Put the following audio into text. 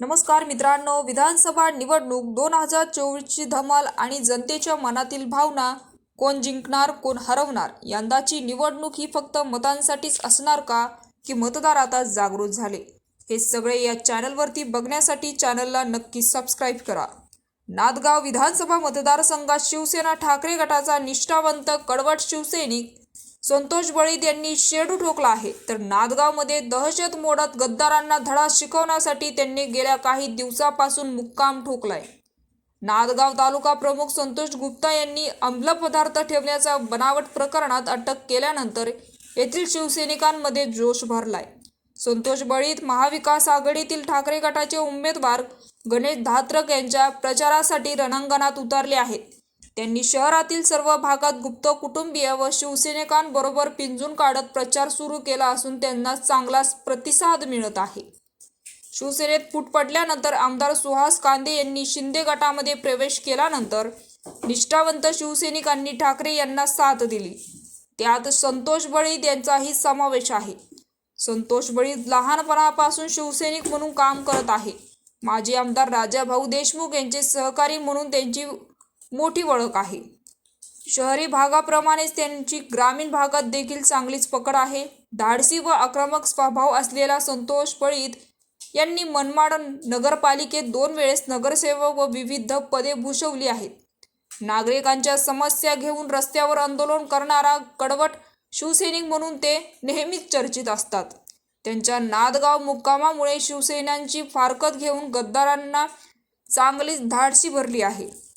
नमस्कार मित्रांनो विधानसभा निवडणूक दोन हजार चोवीसची धमाल आणि जनतेच्या मनातील भावना कोण जिंकणार कोण हरवणार यंदाची निवडणूक ही फक्त मतांसाठीच असणार का की मतदार आता जागृत झाले? हे सगळे या चॅनलवरती बघण्यासाठी चॅनलला नक्की सबस्क्राईब करा. नादगाव विधानसभा मतदारसंघात शिवसेना ठाकरे गटाचा निष्ठावंत कडवट शिवसैनिक संतोष बळीद यांनी शेडू ठोकला आहे. तर नादगावमध्ये दहशत मोडत गद्दारांना धडा शिकवण्यासाठी त्यांनी गेल्या काही दिवसापासून मुक्काम ठोकलाय. नादगाव तालुका प्रमुख संतोष गुप्ता यांनी अंमल पदार्थ ठेवण्याच्या बनावट प्रकरणात अटक केल्यानंतर येथील शिवसैनिकांमध्ये जोश भरलाय. संतोष बळीत महाविकास आघाडीतील ठाकरे गटाचे उमेदवार गणेश धात्रक यांच्या प्रचारासाठी रणांगणात उतरले आहेत. त्यांनी शहरातील सर्व भागात गुप्त कुटुंबीय व शिवसैनिकांबरोबर पिंजून काढत प्रचार सुरू केला असून त्यांना चांगलाच प्रतिसाद मिळत आहे. शिवसेनेत फूट पडल्यानंतर आमदार सुहास कांदे यांनी शिंदे गटामध्ये प्रवेश केल्यानंतर निष्ठावंत शिवसैनिकांनी ठाकरे यांना साथ दिली. त्यात संतोष बळीद यांचाही समावेश आहे. संतोष बळीद लहानपणापासून शिवसैनिक म्हणून काम करत आहे. माजी आमदार राजाभाऊ देशमुख यांचे सहकारी म्हणून त्यांची मोठी ओळख आहे. शहरी भागाप्रमाणेच त्यांची ग्रामीण भागात देखील चांगलीच पकड आहे. धाडसी व आक्रमक स्वभाव असलेला संतोष पळीत यांनी मनमाड नगरपालिकेत दोन वेळेस नगरसेवक व विविध पदे भूषवली आहेत. नागरिकांच्या समस्या घेऊन रस्त्यावर आंदोलन करणारा कडवट शिवसैनिक म्हणून ते नेहमीच चर्चित असतात. त्यांच्या नादगाव मुक्कामामुळे शिवसेनांची फारकत घेऊन गद्दारांना चांगलीच धाडसी भरली आहे.